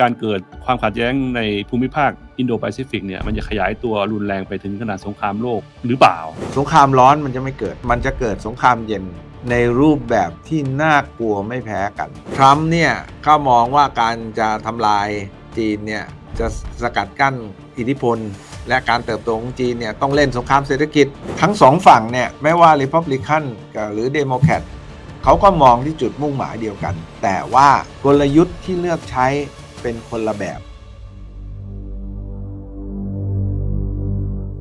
การเกิดความขัดแย้งในภูมิภาคอินโดแปซิฟิกเนี่ยมันจะขยายตัวรุนแรงไปถึงขนาดสงครามโลกหรือเปล่า สงครามร้อนมันจะไม่เกิด มันจะเกิดสงครามเย็นในรูปแบบที่น่ากลัวไม่แพ้กัน ทรัมป์เนี่ยเขามองว่าการจะทำลายจีนเนี่ยจะสกัดกั้นอิทธิพล และการเติบโตของจีนเนี่ยต้องเล่นสงครามเศรษฐกิจ ทั้งสองฝั่งเนี่ยไม่ว่าริพับลิกันหรือเดโมแครตเขาก็มองที่จุดมุ่งหมายเดียวกัน แต่ว่ากลยุทธ์ที่เลือกใช้ เป็นคนละแบบ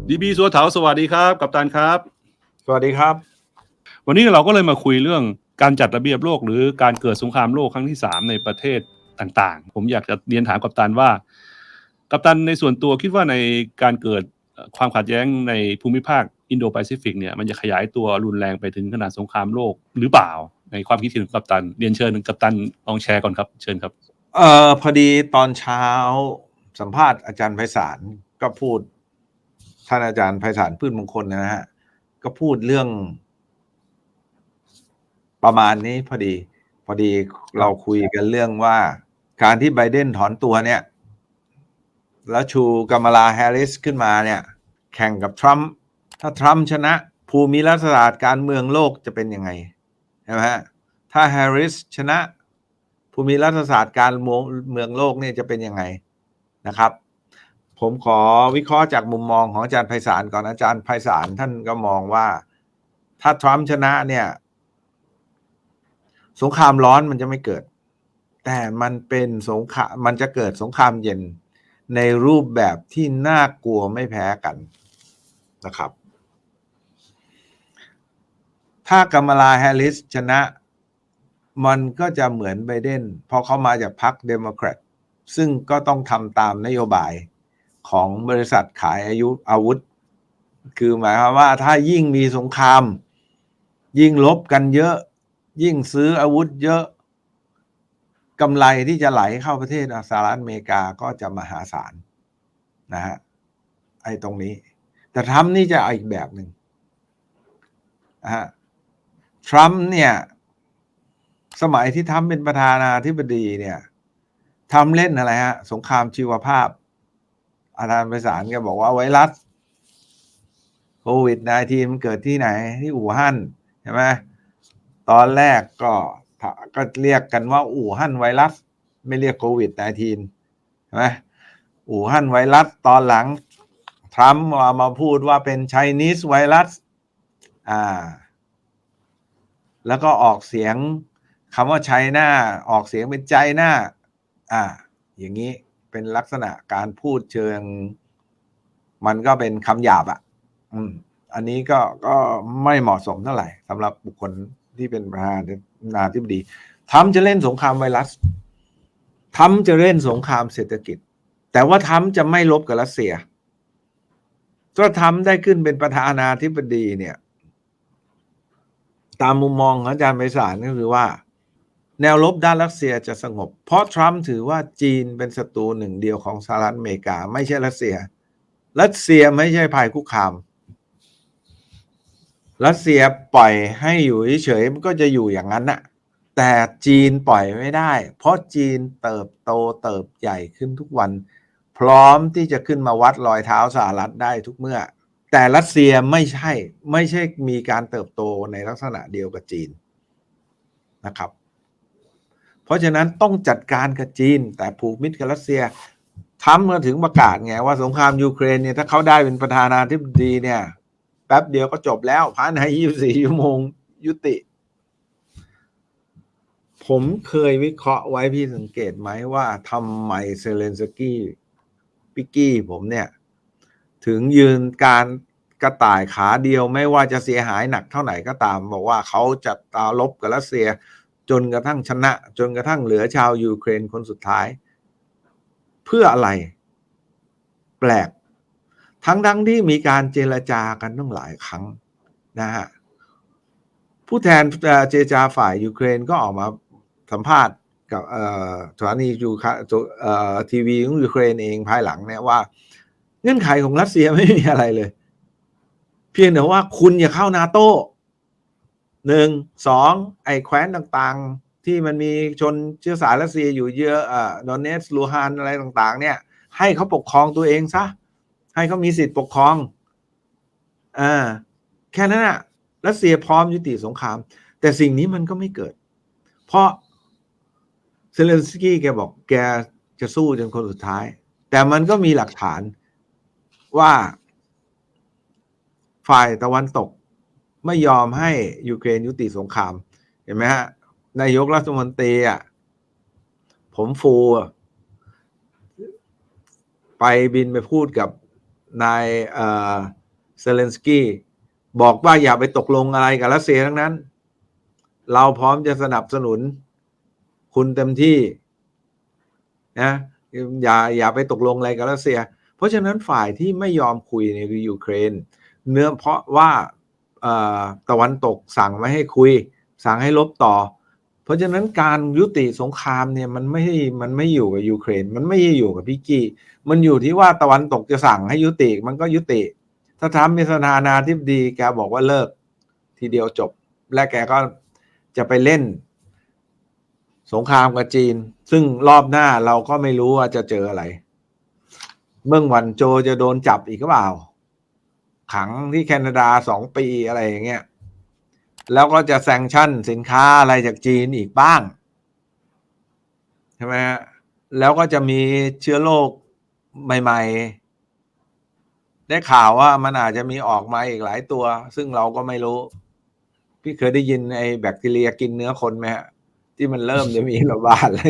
ดีบีสัวเถาสวัสดีครับ กัปตันครับ สวัสดีครับ วันนี้เราก็เลยมาคุยเรื่องการจัดระเบียบโลก หรือการเกิดสงครามโลกครั้งที่ 3 ในประเทศต่างๆ ผมอยากจะเรียนถามกัปตันว่า กัปตันในส่วนตัวคิดว่าในการเกิดความขัดแย้งในภูมิภาคอินโดแปซิฟิกเนี่ยมันจะขยายตัวรุนแรงไปถึงขนาดสงครามโลกหรือเปล่า ในความคิดเห็นของกัปตัน เรียนเชิญกัปตันลองแชร์ก่อนครับ เชิญครับ เอ่อพอดีตอนเช้าสัมภาษณ์อาจารย์ไพศาลก็พูด ท่านอาจารย์ไพศาลพืชมงคลนะฮะ ก็พูดเรื่อง ประมาณนี้พอดี พอดีเราคุยกันเรื่องว่า การที่ไบเดนถอนตัวเนี่ย แล้วชูกามาลาแฮร์ริสขึ้นมาเนี่ย แข่งกับทรัมป์ถ้าทรัมป์ชนะ ภูมิรัฐศาสตร์การเมืองโลกจะเป็นยังไงใช่ไหมฮะถ้าแฮร์ริสชนะ ภูมิรัฐศาสตร์การเมืองโลกเนี่ยจะเป็นยังไงนะครับ ผมขอวิเคราะห์จากมุมมองของอาจารย์ไพศาลก่อนอาจารย์ไพศาลท่านก็มองว่า ถ้าทรัมป์ชนะเนี่ย สงครามร้อนมันจะไม่เกิด แต่มันเป็นสงครามมันจะเกิดสงครามเย็นในรูปแบบที่น่ากลัวไม่แพ้กันนะครับ ถ้ากามลาแฮร์ริสชนะ มันก็จะเหมือนไบเดนเพราะเขามาจากพรรคเดโมแครตซึ่งก็ต้องทำตามนโยบายของบริษัทขายอายุอาวุธ คือหมายความว่าถ้ายิ่งมีสงคราม ยิ่งลบกันเยอะ ยิ่งซื้ออาวุธเยอะกำไรที่จะไหลเข้าประเทศสหรัฐอเมริกาก็จะมหาศาลนะฮะไอ้ตรงนี้ แต่ทรัมป์นี่จะเอาอีกแบบหนึ่งนะฮะทรัมป์เนี่ย สมัยที่ทำเป็นประธานาธิบดีเนี่ยทำเล่นอะไรฮะ สงครามชีวภาพ อาจารย์ไพศาลก็บอกว่าไวรัสโควิด -19 มันเกิดที่ไหน ที่อู่ฮั่นใช่ไหมตอนแรกก็ก็เรียกกันว่า อู่ฮั่นไวรัส ไม่เรียกโควิด -19 ใช่ไหมอู่ฮั่นไวรัสตอนหลังทรัมป์มามาพูดว่าเป็นไชนีสไวรัส อ่า แล้วก็ออกเสียง คำว่าไชน่าออกเสียงเป็นใจหน้า อ่า อย่างนี้เป็นลักษณะการพูดเชิง มันก็เป็นคำหยาบอะ่ะ อืม อันนี้ก็ก็ไม่เหมาะสมเท่าไหร่สำหรับบุคคลที่เป็นประธานาธิบดีทำจะเล่นสงครามไวรัสทำจะเล่นสงครามเศรษฐกิจ แต่ว่าทำจะไม่ลบกับรัสเซียถ้าทำได้ขึ้นเป็นประธานาธิบดีเนี่ย ตามมุมมองของอาจารย์ไพศาลก็คือว่า แนวลบด้านรัสเซียจะสงบ เพราะทรัมป์ถือว่าจีนเป็นศัตรูหนึ่งเดียวของสหรัฐอเมริกา ไม่ใช่รัสเซีย รัสเซียไม่ใช่ภัยคุกคาม รัสเซียปล่อยให้อยู่เฉยๆมันก็จะอยู่อย่างนั้นน่ะ แต่จีนปล่อยไม่ได้ เพราะจีนเติบโตเติบใหญ่ขึ้นทุกวัน พร้อมที่จะขึ้นมาวัดรอยเท้าสหรัฐได้ทุกเมื่อ แต่รัสเซียไม่ใช่ไม่ใช่มีการเติบโตในลักษณะเดียวกับจีนนะครับ เพราะฉะนั้นต้องจัดการกับจีน แต่ผูกมิตรกับรัสเซียทำมาถึงประกาศไงว่าสงครามยูเครนเนี่ยถ้าเขาได้เป็นประธานาธิบดีเนี่ยแป๊บเดียวก็จบแล้วภายใน24ชั่วโมงยุติ ผมเคยวิเคราะห์ไว้พี่สังเกตไหมว่าทำไมเซเลนสกี้ปิกกี้ผมเนี่ย ถึงยืนการกระต่ายขาเดียวไม่ว่าจะเสียหายหนักเท่าไหร่ก็ตาม บอกว่าเขาจะตาลบกับรัสเซีย จนกระทั่งชนะ จนกระทั่งเหลือชาวยูเครนคนสุดท้าย เพื่ออะไร แปลก ทั้งทั้งที่มีการเจรจากันตั้งหลายครั้งนะฮะผู้แทนเจรจาฝ่ายยูเครนก็ออกมาสัมภาษณ์กับสถานียูคทีวีของยูเครนเองภายหลังเนี่ยว่า เงื่อนไขของรัสเซียไม่มีอะไรเลย เพียงแต่ว่าคุณอย่าเข้านาโต้ หนึ่งสองไอ้แคว้นต่างๆ ที่มันมีชนเชื้อสายรัสเซียอยู่เยอะอ่าดอนเนสลูฮานอะไรต่างๆ เนี่ย ให้เขาปกครองตัวเองซะให้เขามีสิทธิ์ปกครองอ่าแค่นั้นอะรัสเซียพร้อมยุติสงคราม แต่สิ่งนี้มันก็ไม่เกิด เพราะเซเลนสกี้แกบอกแกจะสู้จนคนสุดท้าย แต่มันก็มีหลักฐานว่าฝ่ายตะวันตก ไม่ยอมให้ยูเครนยุติสงคราม เห็นไหมฮะนายกรัฐมนตรีอะผมฟูอะไปบินไปพูดกับนายเอ่อเซเลนสกี้บอกว่าอย่าไปตกลงอะไรกับรัสเซียทั้งนั้น เราพร้อมจะสนับสนุนคุณเต็มที่นะอย่าอย่าไปตกลงอะไรกับรัสเซีย เพราะฉะนั้นฝ่ายที่ไม่ยอมคุยในคือยูเครน เนื่องเพราะว่า ตะวันตกสั่งไม่ให้คุย สั่งให้ลบต่อ เพราะฉะนั้นการยุติสงครามเนี่ยมันไม่มันไม่อยู่กับยูเครน มันไม่อยู่กับพี่กี้มันอยู่ที่ว่าตะวันตกจะสั่งให้ยุติมันก็ยุติ ถ้าทำมีสนานาธิบดีแกบอกว่าเลิก ทีเดียวจบ และแกก็จะไปเล่น สงครามกับจีน ซึ่งรอบหน้าเราก็ไม่รู้ว่าจะเจออะไร เมื่อวันโจจะโดนจับอีกหรือเปล่า ขังที่แคนาดาสองปีอะไรอย่างเงี้ยแล้วก็จะแซงชั่นสินค้าอะไรจากจีนอีกบ้างใช่ไหมฮะแล้วก็จะมีเชื้อโรคใหม่ ๆ ได้ข่าวว่ามันอาจจะมีออกมาอีกหลายตัว ซึ่งเราก็ไม่รู้ พี่เคยได้ยินไอ้แบคทีเรียกินเนื้อคนไหมฮะที่มันเริ่มจะมีระบาดอะไร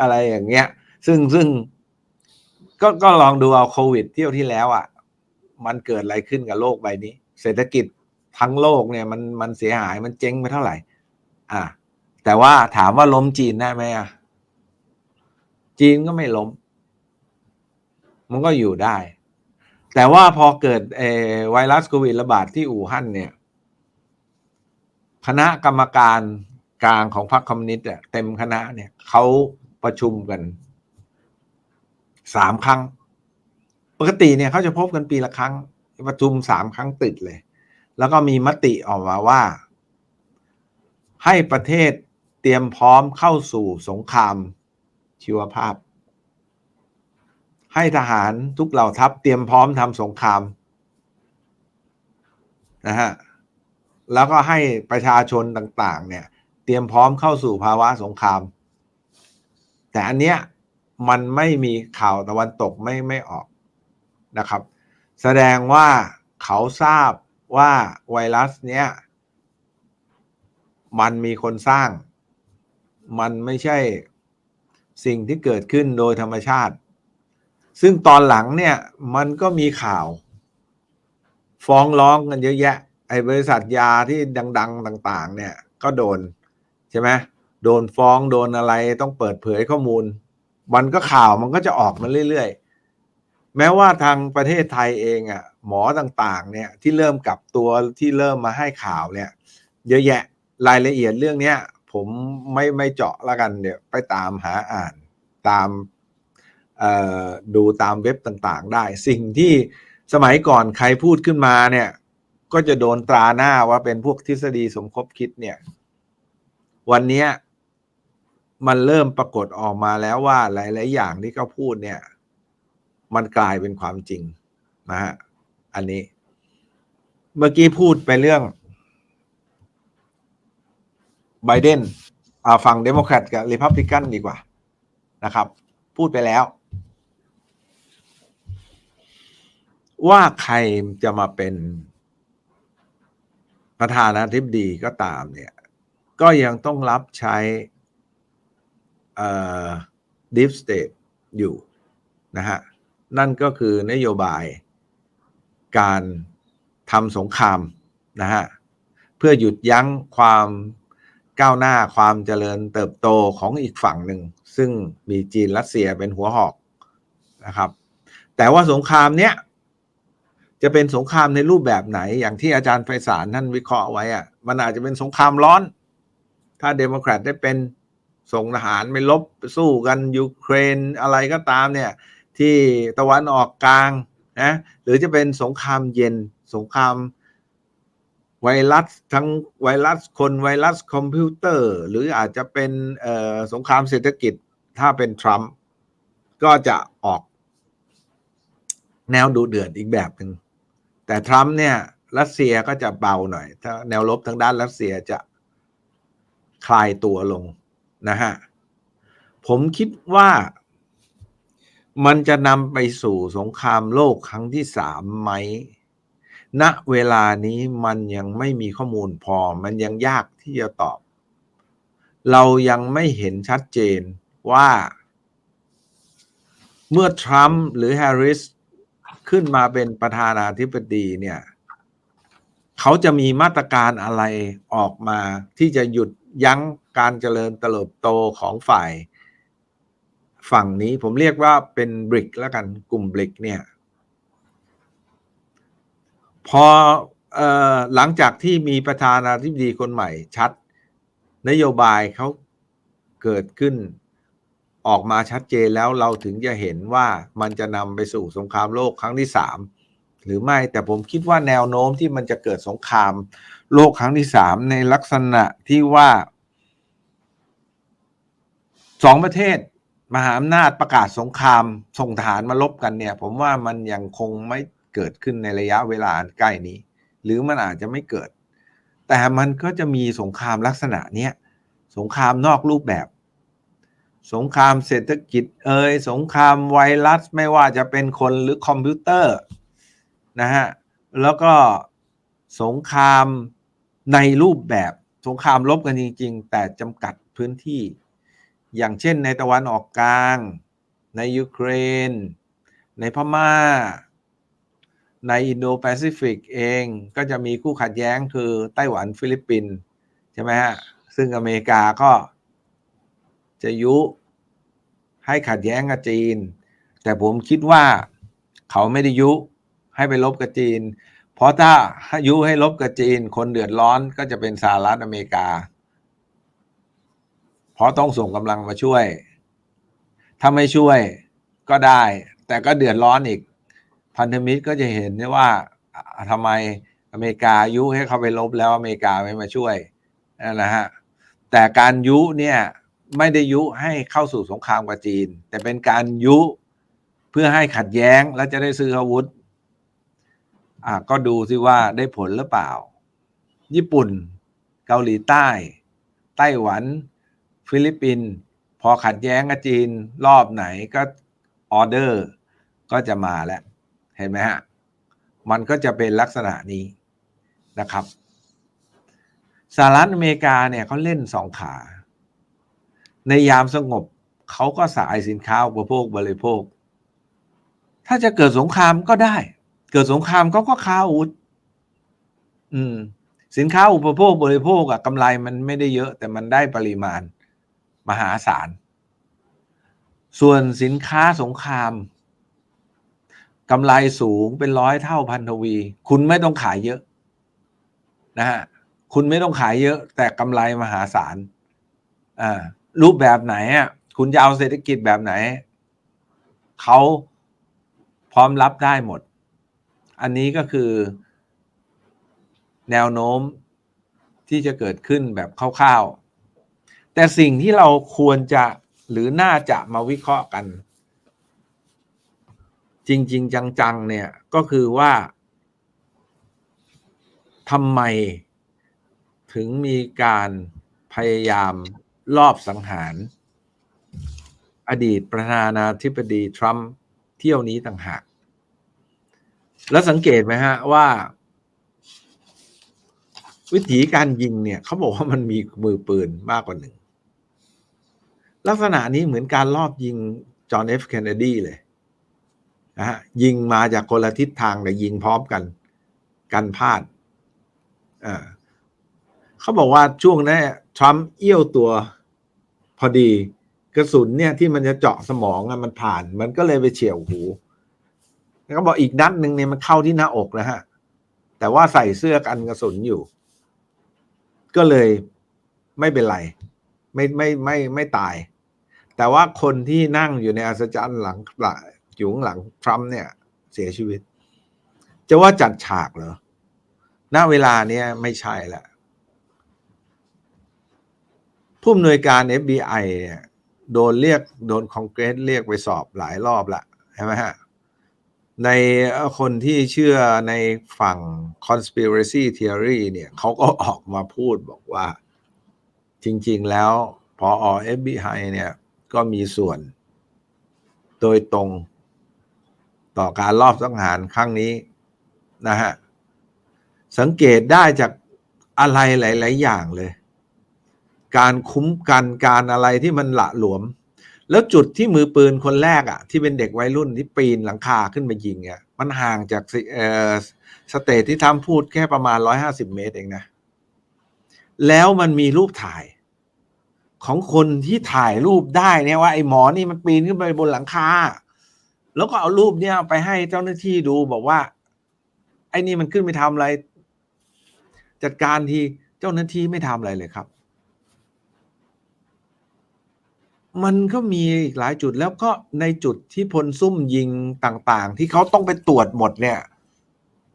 อะไรอย่างเงี้ย ซึ่งซึ่งก็ก็ลองดูเอาโควิดเที่ยวที่แล้วอะ มันเกิดอะไรขึ้นกับโลกใบนี้ เศรษฐกิจทั้งโลกเนี่ยมันมันเสียหายมันเจ๊งไปเท่าไหร่ อ่า แต่ว่าถามว่าล้มจีนได้ไหมอะจีนก็ไม่ล้ม มันก็อยู่ได้ แต่ว่าพอเกิดเอไวรัสโควิดระบาดที่อู่ฮั่นเนี่ยคณะกรรมการกลางของพรรคคอมมิวนิสต์อะเต็มคณะเนี่ยเขาประชุมกันสามครั้ง ปกติเนี่ยเขาจะพบกันปีละครั้งประชุมสามครั้งติดเลย แล้วก็มีมติออกมาว่า ให้ประเทศเตรียมพร้อมเข้าสู่สงครามชีวภาพ ให้ทหารทุกเหล่าทัพเตรียมพร้อมทำสงครามนะฮะแล้วก็ให้ประชาชนต่างๆ เนี่ย เตรียมพร้อมเข้าสู่ภาวะสงคราม แต่อันเนี้ยมันไม่มีข่าวตะวันตกไม่ไม่ออก นะครับ แสดงว่าเขาทราบว่าไวรัสเนี้ยมันมีคนสร้าง มันไม่ใช่สิ่งที่เกิดขึ้นโดยธรรมชาติ ซึ่งตอนหลังเนี่ยมันก็มีข่าว ฟ้องร้องกันเยอะแยะ ไอ้บริษัทยาที่ดัง ๆ ต่าง ๆ เนี่ยก็โดนใช่ไหมโดนฟ้องโดนอะไรต้องเปิดเผยข้อมูล มันก็ข่าวมันก็จะออกมาเรื่อย ๆ แม้ว่าทางประเทศไทยเองอะหมอต่างๆเนี่ยที่เริ่มกลับตัวที่เริ่มมาให้ข่าวเนี่ย เยอะแยะรายละเอียดเรื่องเนี้ยผมไม่ไม่เจาะละกันเดี๋ยวไปตามหาอ่านตามดูตามเว็บต่างๆ ได้ สิ่งที่สมัยก่อนใครพูดขึ้นมาเนี่ย ก็จะโดนตราหน้าว่าเป็นพวกทฤษฎีสมคบคิดเนี่ย วันนี้มันเริ่มปรากฏออกมาแล้วว่าหลาย ๆ อย่างที่เขาพูดเนี่ย มันกลายเป็นความจริงนะฮะอันนี้ เมื่อกี้พูดไปเรื่องไบเดนฝั่งเดโมแครตกับริพับลิกันดีกว่านะครับ พูดไปแล้ว ว่าใครจะมาเป็นประธานาธิบดีก็ตามเนี่ย ก็ยังต้องรับใช้ดิฟสเตทอยู่นะฮะ นั่นก็คือนโยบาย การทำสงครามนะฮะเพื่อหยุดยั้งความก้าวหน้าความเจริญเติบโตของอีกฝั่งหนึ่ง ซึ่งมีจีนรัสเซียเป็นหัวหอกนะครับ แต่ว่าสงครามเนี้ยจะเป็นสงครามในรูปแบบไหน อย่างที่อาจารย์ไพศาลท่านวิเคราะห์ไว้อะมันอาจจะเป็นสงครามร้อน ถ้าเดโมแครตได้เป็นส่งทหารไปลบสู้กันยูเครนอะไรก็ตามเนี่ย ที่ตะวันออกกลางนะหรือจะเป็นสงครามเย็นสงครามไวรัสทั้งไวรัสคนไวรัสคอมพิวเตอร์ หรืออาจจะเป็นสงครามเศรษฐกิจถ้าเป็นทรัมป์ก็จะออกแนวดูเดือดอีกแบบหนึ่งแต่ทรัมป์เนี่ยรัสเซียก็จะเบาหน่อย ถ้าแนวลบทางด้านรัสเซียจะคลายตัวลงนะฮะ ผมคิดว่า มันจะนำไปสู่สงครามโลกครั้งที่สามไหม ณ เวลานี้มันยังไม่มีข้อมูลพอ มันยังยากที่จะตอบ เรายังไม่เห็นชัดเจนว่า เมื่อทรัมป์หรือแฮร์ริสขึ้นมาเป็นประธานาธิบดีเนี่ย เขาจะมีมาตรการอะไรออกมาที่จะหยุดยั้งการเจริญเติบโตของฝ่าย ฝั่งนี้ผมเรียกว่าเป็นบริกแล้วกันกลุ่มบริกเนี่ยพอออหลังจากที่มีประธานาธิบดีคนใหม่ชัด นโยบายเขาเกิดขึ้นออกมาชัดเจนแล้วเราถึงจะเห็นว่ามันจะนำไปสู่สงครามโลกครั้งที่สามหรือไม่แต่ผมคิดว่าแนวโน้มที่มันจะเกิดสงครามโลกครั้งที่สามในลักษณะที่ว่าสองประเทศ มหาอำนาจประกาศสงครามส่งทหารมาลบกันเนี่ย ผมว่ามันยังคงไม่เกิดขึ้นในระยะเวลาใกล้นี้ หรือมันอาจจะไม่เกิด แต่มันก็จะมีสงครามลักษณะเนี้ยสงครามนอกรูปแบบ สงครามเศรษฐกิจเอ่ยสงครามไวรัสไม่ว่าจะเป็นคนหรือคอมพิวเตอร์นะฮะแล้วก็สงครามในรูปแบบสงครามลบกันจริง ๆ แต่จำกัดพื้นที่ อย่างเช่นในตะวันออกกลาง ในยูเครน ในพม่า ในอินโดแปซิฟิกเองก็จะมีคู่ขัดแย้งคือไต้หวันฟิลิปปินส์ใช่ไหมฮะ ซึ่งอเมริกาก็จะยุให้ขัดแย้งกับจีน แต่ผมคิดว่าเขาไม่ได้ยุให้ไปลบกับจีน เพราะถ้ายุให้ลบกับจีน คนเดือดร้อนก็จะเป็นสหรัฐอเมริกา เพราะต้องส่งกำลังมาช่วย ถ้าไม่ช่วยก็ได้ แต่ก็เดือดร้อนอีก พันธมิตรก็จะเห็นได้ว่าอ่าทำไมอเมริกายุให้เขาไปลบแล้วอเมริกาไม่มาช่วยนั่นนะฮะแต่การยุเนี่ยไม่ได้ยุให้เข้าสู่สงครามกับจีน แต่เป็นการยุเพื่อให้ขัดแย้งและจะได้ซื้ออาวุธอะก็ดูสิว่าได้ผลหรือเปล่า ญี่ปุ่น เกาหลีใต้ ไต้หวัน ฟิลิปปินส์พอขัดแย้งกับจีนรอบไหนก็ออเดอร์ก็จะมาแล้ว เห็นไหมฮะ มันก็จะเป็นลักษณะนี้นะครับสหรัฐอเมริกาเนี่ยเขาเล่นสองขา ในยามสงบเขาก็สายสินค้าอุปโภคบริโภค ถ้าจะเกิดสงครามก็ได้ เกิดสงครามเขาก็ค้าอาวุธอืม สินค้าอุปโภคบริโภคอะกำไรมันไม่ได้เยอะ แต่มันได้ปริมาณ มหาศาล ส่วนสินค้าสงครามกำไรสูงเป็นร้อยเท่าพันทวี คุณไม่ต้องขายเยอะนะฮะคุณไม่ต้องขายเยอะ แต่กำไรมหาศาลอ่ารูปแบบไหนอะคุณจะเอาเศรษฐกิจแบบไหน เขาพร้อมรับได้หมด อันนี้ก็คือ แนวโน้มที่จะเกิดขึ้นแบบคร่าว แต่สิ่งที่เราควรจะหรือน่าจะมาวิเคราะห์กัน จริง ๆ จัง ๆ เนี่ยก็คือว่าทำไมถึงมีการพยายามลอบสังหาร อดีตประธานาธิบดีทรัมป์เที่ยวนี้ต่างหาก แล้วสังเกตไหมฮะว่า วิธีการยิงเนี่ยเขาบอกว่ามันมีมือปืนมากกว่าหนึ่ง ลักษณะนี้เหมือนการลอบยิงจอห์นเอฟเคนเนดีเลยนะฮะยิงมาจากคนละทิศทางแต่ยิงพร้อมกัน กันพลาดอ่าเขาบอกว่าช่วงนั้นทรัมป์เอี้ยวตัวพอดีกระสุนเนี่ยที่มันจะเจาะสมองอะมันผ่าน มันก็เลยไปเฉียวหูแล้วก็บอกอีกนัดหนึ่งเนี่ยมันเข้าที่หน้าอกนะฮะ แต่ว่าใส่เสื้อกันกระสุนอยู่ ก็เลยไม่เป็นไร ไม่ไม่ไม่ไม่ตาย แต่ว่าคนที่นั่งอยู่ในอัศจรรย์หลังหลังอยู่หลังทรัมป์เนี่ย เสียชีวิต จะว่าจัดฉากเหรอณเวลาเนี้ยไม่ใช่ละผู้อำนวยการ FBI เนี่ยโดนเรียกโดนคอนเกรสเรียกไปสอบหลายรอบละใช่ไหมฮะ ในคนที่เชื่อในฝั่ง conspiracy theory เนี่ยเขาก็ออกมาพูดบอกว่า จริง ๆ แล้วพอ FBI เนี่ยก็มีส่วน โดยตรงต่อการลอบสังหารครั้งนี้นะฮะ สังเกตได้จากอะไรหลาย ๆ อย่างเลย การคุ้มกันการอะไรที่มันหละหลวม แล้วจุดที่มือปืนคนแรกอะ่ะ ที่เป็นเด็กวัยรุ่นที่ปีนหลังคาขึ้นมายิงอะ่ะมันห่างจากสเอ่อสเตทที่ทำพูดแค่ประมาณร้อยห้าสิบเมตรเองนะ แล้วมันมีรูปถ่าย ของคนที่ถ่ายรูปได้เนี่ยว่าไอ้หมอนี่มันปีนขึ้นไปบนหลังคาแล้วก็เอารูปเนี่ยไปให้เจ้าหน้าที่ดูบอกว่า ไอ้นี่มันขึ้นไปทำอะไร จัดการทีเจ้าหน้าที่ไม่ทำอะไรเลยครับ มันก็มีอีกหลายจุดแล้วก็ในจุดที่พลซุ่มยิงต่าง ๆ ที่เขาต้องไปตรวจหมดเนี่ย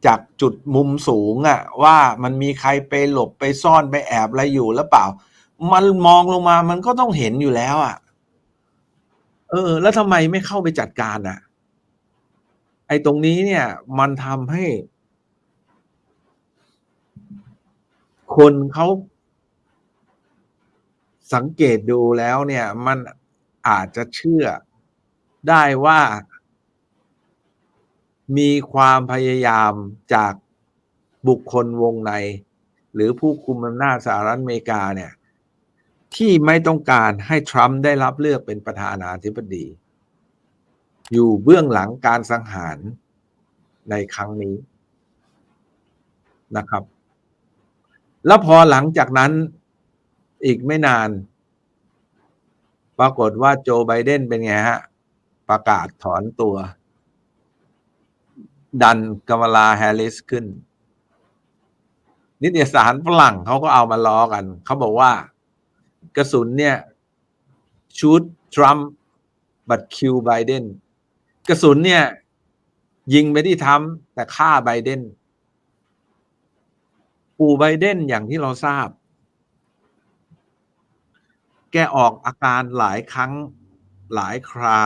จากจุดมุมสูงอะว่ามันมีใครไปหลบไปซ่อนไปแอบอะไรอยู่หรือเปล่า มันมองลงมามันก็ต้องเห็นอยู่แล้วอะเออ แล้วทำไมไม่เข้าไปจัดการอะไอ้ตรงนี้เนี่ย มันทำให้ คนเขาสังเกตดูแล้วเนี่ย มันอาจจะเชื่อได้ว่า มีความพยายามจากบุคคลวงใน หรือผู้คุมอำนาจสหรัฐอเมริกาเนี่ย ที่ไม่ต้องการให้ทรัมป์ได้รับเลือกเป็นประธานาธิบดี อยู่เบื้องหลังการสังหารในครั้งนี้นะครับ แล้วพอหลังจากนั้นอีกไม่นาน ปรากฏว่าโจไบเดนเป็นไงฮะ ประกาศถอนตัว ดันกามลาแฮร์ริสขึ้น นิตยสารฝรั่งเขาก็เอามาล้อกัน เขาบอกว่า กระสุนเนี่ย ชูดทรัมป์บัตคิวไบเดนกระสุนเนี่ย ยิงไปที่ทรัมป์แต่ฆ่าไบเดนปู่ไบเดนอย่างที่เราทราบ แกออกอาการหลายครั้งหลายครา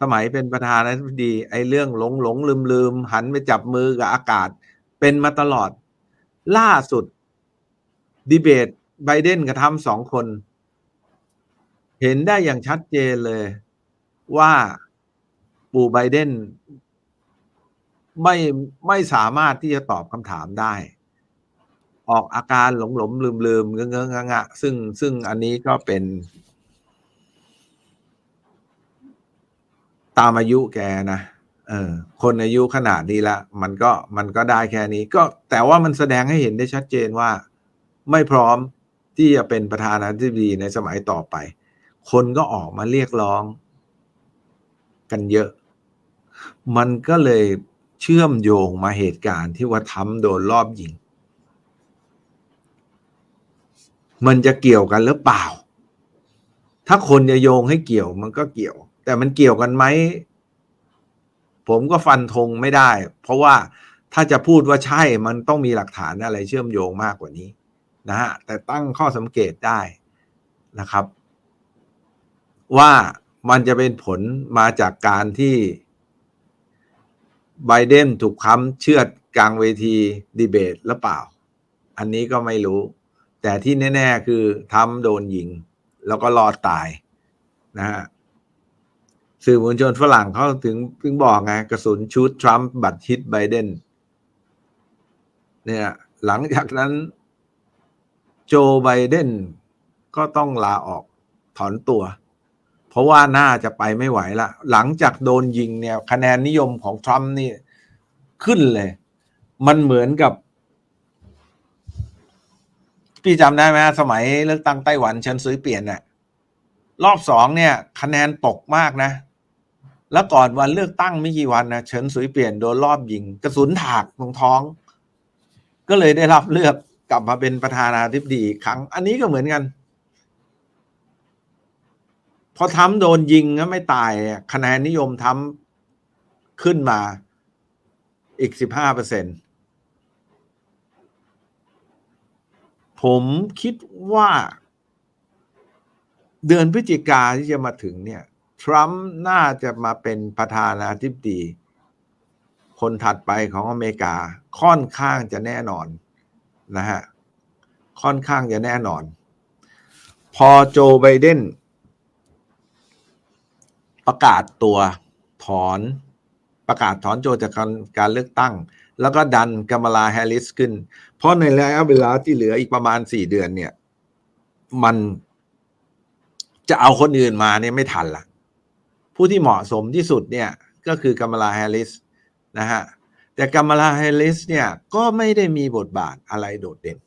สมัยเป็นประธานาธิบดีไอ้เรื่องหลงหลงลืมลืมหันไปจับมือกับอากาศ เป็นมาตลอด ล่าสุด ดีเบตไบเดนกับทำสองคน เห็นได้อย่างชัดเจนเลย ว่าปู่ไบเดนไม่ไม่สามารถที่จะตอบคำถามได้ ออกอาการหลงหลมลืมลืมเงื้อเงื้องะซึ่งซึ่งอันนี้ก็เป็น ตามอายุแกนะเออคนอายุขนาดนี้ละ มันก็มันก็ได้แค่นี้ ก็แต่ว่ามันแสดงให้เห็นได้ชัดเจนว่า ไม่พร้อมที่จะเป็นประธานาธิบดีในสมัยต่อไป คนก็ออกมาเรียกร้อง กันเยอะ มันก็เลยเชื่อมโยงมาเหตุการณ์ที่ว่าทำโดนรอบยิง มันจะเกี่ยวกันหรือเปล่า ถ้าคนจะโยงให้เกี่ยวมันก็เกี่ยว แต่มันเกี่ยวกันไหม ผมก็ฟันธงไม่ได้ เพราะว่าถ้าจะพูดว่าใช่มันต้องมีหลักฐานอะไรเชื่อมโยงมากกว่านี้นะฮะแต่ตั้งข้อสังเกตได้นะครับ ว่ามันจะเป็นผลมาจากการที่ไบเดนถูกค้ำเชือดกลางเวทีดีเบตหรือเปล่า อันนี้ก็ไม่รู้ แต่ที่แน่ ๆ คือทำโดนยิง แล้วก็รอดตายนะฮะ สื่อมวลชนฝรั่งเขาถึงถึงบอกไงกระสุนชูดทรัมป์บัตรฮิตไบเดนเนี่ยหลังจากนั้นโจไบเดนก็ต้องลาออกถอนตัว เพราะว่าน่าจะไปไม่ไหวละหลังจากโดนยิงเนี่ยคะแนนนิยมของทรัมป์นี่ขึ้นเลย มันเหมือนกับ พี่จำได้ไหมสมัยเลือกตั้งไต้หวันเชิญซื้อเปลี่ยนน่ะรอบสองเนี่ย คะแนนตกมากนะ แล้วก่อนวันเลือกตั้งไม่กี่วันนะเฉินสุยเปลี่ยนโดนรอบยิง กระสุนถากตรงท้อง ก็เลยได้รับเลือกกลับมาเป็นประธานาธิบดีอีกครั้ง อันนี้ก็เหมือนกัน พอทำโดนยิงก็ไม่ตายคะแนนนิยมทำขึ้นมาอีกสิบห้าเปอร์เซ็นตผมคิดว่าเดือนพฤศจิกาที่จะมาถึงเนี่ย ทรัมป์น่าจะมาเป็นประธานาธิบดีคนถัดไปของอเมริกาค่อนข้างจะแน่นอนนะฮะค่อนข้างจะแน่นอน พอโจไบเดนประกาศตัวถอนประกาศถอนโจจากการการเลือกตั้ง แล้วก็ดันกัมลาแฮร์ริสขึ้น เพราะในระยะเวลาที่เหลืออีกประมาณสี่เดือนเนี่ย มันจะเอาคนอื่นมาเนี่ยไม่ทันละ ผู้ที่เหมาะสมที่สุดเนี่ย ก็คือกัมลาแฮร์ริสนะฮะแต่กัมลาแฮร์ริสเนี่ยก็ไม่ได้มีบทบาทอะไรโดดเด่น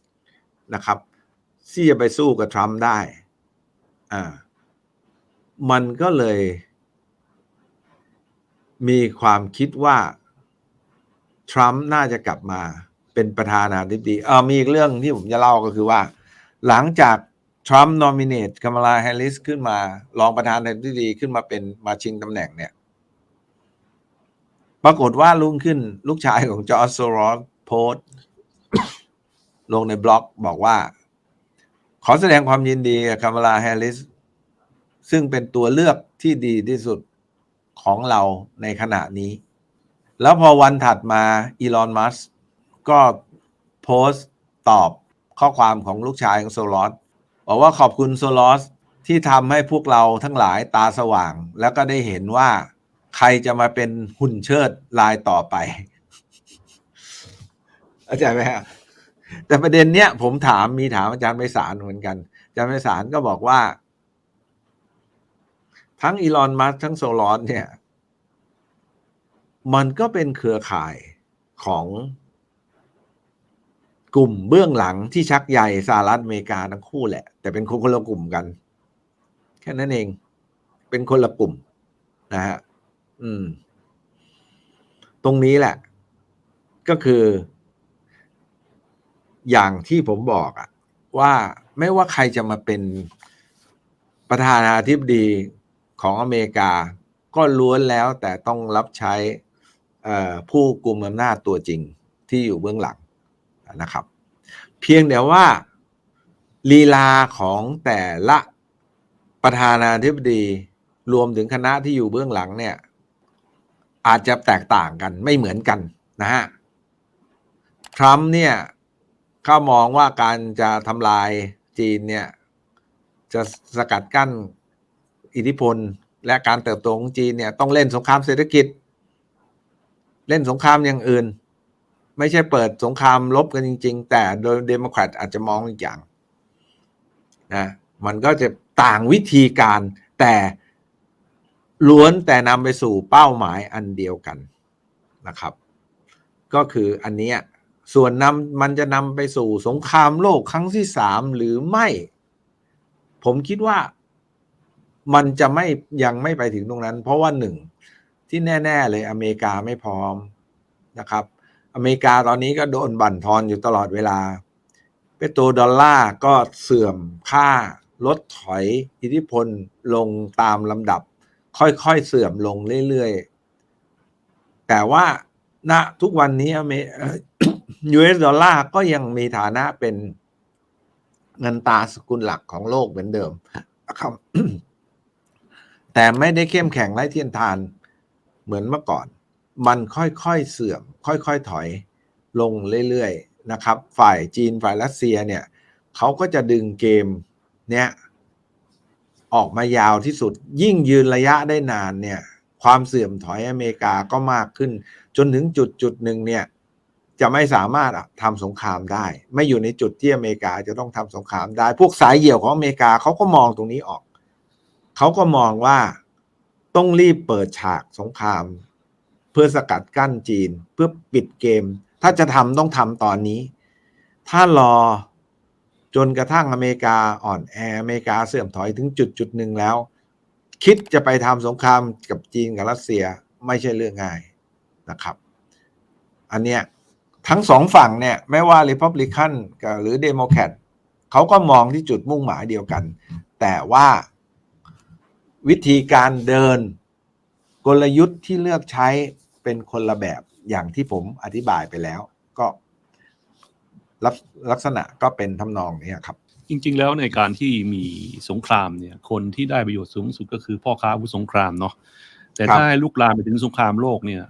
นะครับ ที่จะไปสู้กับทรัมป์ได้อ่ามันก็เลย มีความคิดว่าทรัมป์น่าจะกลับมาเป็นประธานาธิบดีเออมีอีกเรื่องที่ผมจะเล่าก็คือว่า หลังจาก ทรัมป์นอมิเนตกัมลาแฮร์ริสขึ้นมารองประธานาธิบดีขึ้นมาเป็นมาชิงตำแหน่งเนี่ย ปรากฏว่ารุ่งขึ้นลูกชายของจอร์จโซรอสโพสลงในบล็อกบอกว่า ขอแสดงความยินดีกับคามาลาแฮร์ริส ซึ่งเป็นตัวเลือกที่ดีที่สุดของเราในขณะนี้ แล้วพอวันถัดมาอีลอนมัสก็โพสต์ตอบข้อความของลูกชายของโซลอส บอกว่าขอบคุณโซลอสที่ทำให้พวกเราทั้งหลายตาสว่าง แล้วก็ได้เห็นว่าใครจะมาเป็นหุ่นเชิดลายต่อไปเข้าใจไหมฮะแต่ประเด็นเนี้ยผมถามมีถามอาจารย์ไพศาลเหมือนกัน อาจารย์ไพศาลก็บอกว่า ทั้งอีลอนมัสทั้งโซลอนเนี่ย มันก็เป็นเครือข่ายของ กลุ่มเบื้องหลังที่ชักใยสหรัฐอเมริกาทั้งคู่แหละ แต่เป็นคนคนละกลุ่มกัน แค่นั้นเอง เป็นคนละกลุ่มนะฮะอืม ตรงนี้แหละ ก็คือ อย่างที่ผมบอกอะว่าไม่ว่าใครจะมาเป็นประธานาธิบดีของอเมริกา ก็ล้วนแล้วแต่ต้องรับใช้ผู้กลุ่มอำนาจตัวจริงที่อยู่เบื้องหลัง นะครับ เพียงแต่ว่าลีลาของแต่ละประธานาธิบดีรวมถึงคณะที่อยู่เบื้องหลังเนี่ย อาจจะแตกต่างกันไม่เหมือนกันนะฮะทรัมป์เนี่ยเขามองว่าการจะทำลายจีนเนี่ย จะสกัดกั้นอิทธิพล และการเติบโตของจีนเนี่ยต้องเล่นสงครามเศรษฐกิจ เล่นสงครามอย่างอื่น ไม่ใช่เปิดสงครามลบกันจริง ๆ แต่โดยเดโมแครตอาจจะมองอีกอย่างนะมันก็จะต่างวิธีการแต่ล้วนแต่นำไปสู่เป้าหมายอันเดียวกันนะครับ ก็คืออันนี้ส่วนนำมันจะนำไปสู่สงครามโลกครั้งที่สามหรือไม่ ผมคิดว่ามันจะไม่ยังไม่ไปถึงตรงนั้น เพราะว่าหนึ่งที่แน่ ๆ เลยอเมริกาไม่พร้อมนะครับ อเมริกาตอนนี้ก็โดนบั่นทอนอยู่ตลอดเวลาเปโตรดอลลาร์ก็เสื่อมค่าลดถอยอิทธิพลลงตามลำดับ ค่อยๆเสื่อมลงเรื่อยๆ แต่ว่าณทุกวันนี้อเม US ดอลลาร์ก็ยังมีฐานะเป็นเงินตราสกุลหลักของโลกเหมือนเดิมครับแต่ไม่ได้เข้มแข็งไร้เทียนทานเหมือนเมื่อก่อน มันค่อยๆเสื่อม ค่อยๆถอยลงเรื่อยๆนะครับ ฝ่ายจีนฝ่ายรัสเซียเนี่ยเขาก็จะดึงเกมเนี้ยออกมายาวที่สุด ยิ่งยืนระยะได้นานเนี่ย ความเสื่อมถอยอเมริกาก็มากขึ้น จนถึงจุดจุดหนึ่งเนี่ยจะไม่สามารถทำสงครามได้ ไม่อยู่ในจุดที่อเมริกาจะต้องทำสงครามได้ พวกสายเหี่ยวของอเมริกาเขาก็มองตรงนี้ออก เขาก็มองว่าต้องรีบเปิดฉากสงคราม เพื่อสกัดกั้นจีน เพื่อปิดเกม ถ้าจะทำต้องทำตอนนี้ ถ้ารอจนกระทั่งอเมริกาอ่อนแออเมริกาเสื่อมถอยถึงจุดจุดหนึ่งแล้ว คิดจะไปทำสงครามกับจีนกับรัสเซียไม่ใช่เรื่องง่ายนะครับ อันเนี้ยทั้งสองฝั่งเนี่ยไม่ว่า Republican กับหรือ Democrat เขาก็มองที่จุดมุ่งหมายเดียวกัน แต่ว่าวิธีการเดินกลยุทธ์ที่เลือกใช้ เป็นคนละแบบอย่างที่ผมอธิบายไปแล้ว ก็ลักลักษณะก็เป็นทำนองนี้ครับ จริง ๆ แล้วในการที่มีสงครามเนี่ย คนที่ได้ประโยชน์สูงสุดก็คือพ่อค้าอาวุธสงครามเนาะแต่ครับถ้าให้ลุกลามไปถึงสงครามโลกเนี่ย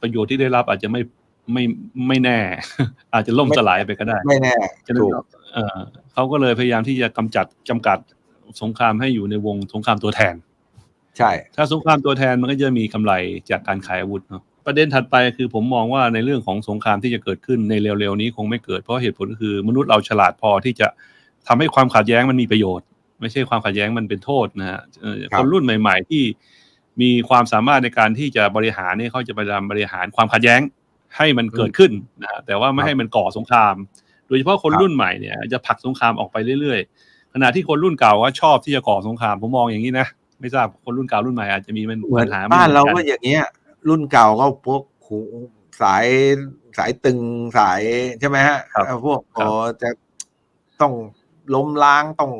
ประโยชน์ที่ได้รับอาจจะไม่ไม่ไม่แน่ อาจจะล่มสลายไปก็ได้ ไม่แน่ฉะนั้นถูกเอ่อเขาก็เลยพยายามที่จะกำจัดจำกัดสงครามให้อยู่ในวงสงครามตัวแทน ใช่ ถ้าสงครามตัวแทนมันก็จะมีกำไรจากการขายอาวุธเนาะประเด็นถัดไปคือผมมองว่าในเรื่องของสงครามที่จะเกิดขึ้นในเร็วๆนี้คงไม่เกิดเพราะเหตุผลก็คือ มนุษย์เราฉลาดพอที่จะทำให้ความขัดแย้งมันมีประโยชน์ ไม่ใช่ความขัดแย้งมันเป็นโทษนะฮะเอ่อคนรุ่นใหม่ ๆ ที่มีความสามารถในการที่จะบริหารเนี่ยเขาจะพยายามบริหารความขัดแย้งให้มันเกิดขึ้นนะฮะแต่ว่าไม่ให้มันก่อสงคราม โดยเฉพาะคนรุ่นใหม่เนี่ยจะผลักสงครามออกไปเรื่อยๆขณะที่คนรุ่นเก่าก็ชอบที่จะก่อสงครามผมมองอย่างนี้นะ ไม่ทราบคนรุ่นเก่ารุ่นใหม่อาจจะมีมันเหมือนปัญหาบ้านเราไม่ก็หมืออย่างเงี้ย รุ่นเก่าก็พวกหูสายสายตึงสายใช่ไหมฮะครับเอ่อพวกครับโอ้จะต้องล้มล้างต้อง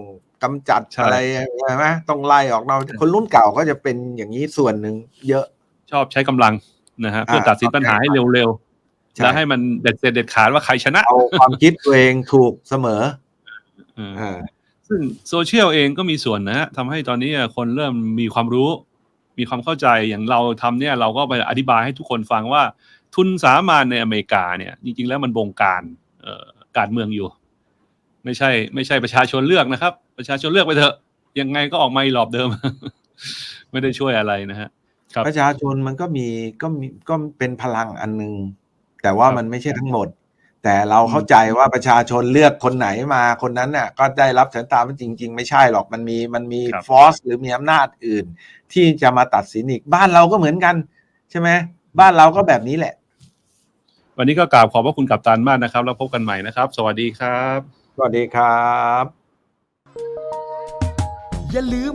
กำจัดใช่อะไรใช่ไหมต้องไล่ออกนอกคนรุ่นเก่าก็จะเป็นอย่างนี้ส่วนหนึ่งเยอะชอบใช้กำลังนะฮะเพื่อตัดสินปัญหาให้เร็วๆใช่แล้วให้มันเด็ดเสร็จเด็ดขาดว่าใครชนะเอาความคิดตัวเองถูกเสมอเอออ่า ซึ่งโซเชียลเองก็มีส่วนนะฮะทำให้ตอนนี้คนเริ่มมีความรู้ มีความเข้าใจอย่างเราทำเนี่ยเราก็ไปอธิบายให้ทุกคนฟังว่า ทุนสามัญในอเมริกาเนี่ย จริง ๆ แล้วมันบงการเออการเมืองอยู่ ไม่ใช่ ไม่ใช่ประชาชนเลือกนะครับ ประชาชนเลือกไปเถอะ ยังไงก็ออกมาอีหลอบเดิม ไม่ได้ช่วยอะไรนะฮะครับประชาชนมันก็มีก็มีก็เป็นพลังอันหนึง แต่ว่ามันไม่ใช่ทั้งหมด แต่เราเข้าใจว่าประชาชนเลือกคนไหนมาคนนั้นน่ะก็ได้รับสายตามันจริง ๆ ไม่ใช่หรอกมันมีมันมีครับฟอร์สหรือมีอำนาจอื่น ที่จะมาตัดสินอีกบ้านเราก็เหมือนกัน ใช่ไหมบ้านเราก็แบบนี้แหละ วันนี้ก็กราบขอบพระคุณกัปตันมากนะครับ แล้วพบกันใหม่นะครับ สวัสดีครับ สวัสดีครับ อย่าลืม